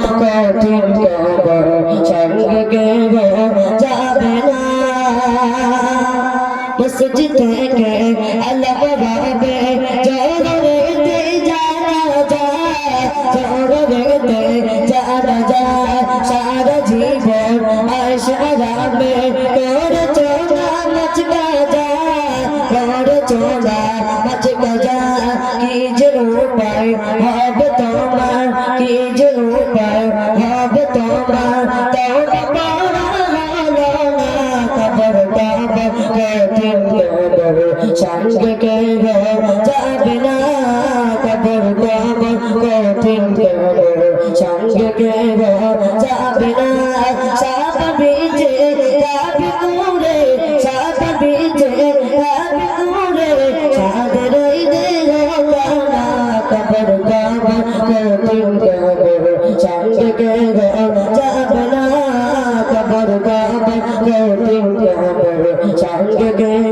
কঠিন তোমার সঙ্গে যাবে না মসজিদ থেকে আল্লাহ বাবে জোরে যারা যায় জোরে যারা যায় সারা জীবন আশারামে করে চোরা মচকা কি যে উপায় হবে তোমার কবর সঙ্গে কে যাবে না কবর কবর কঠিন কবর সঙ্গে কে যাবে না সাপ বিজে যাবে দূরে সাপ বিজে যাবে দূরে সাদের দে না কবর কবর কঠিন কবর সঙ্গে কে যাবে না কবর কবর কঠিন কবর সঙ্গে কে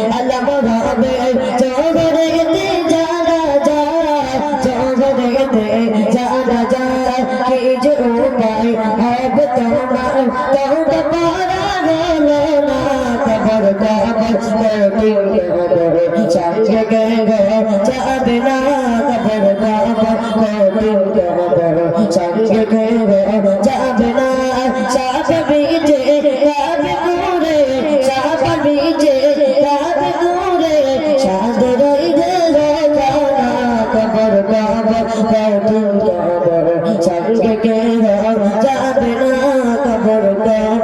যে উপায় হবে তোমার, তোমরা পারা গেলো না কঠিন কবর সঙ্গে কে যাবে না কবর কঠিন কবর সঙ্গে না সাপ বিজে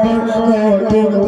কঠিন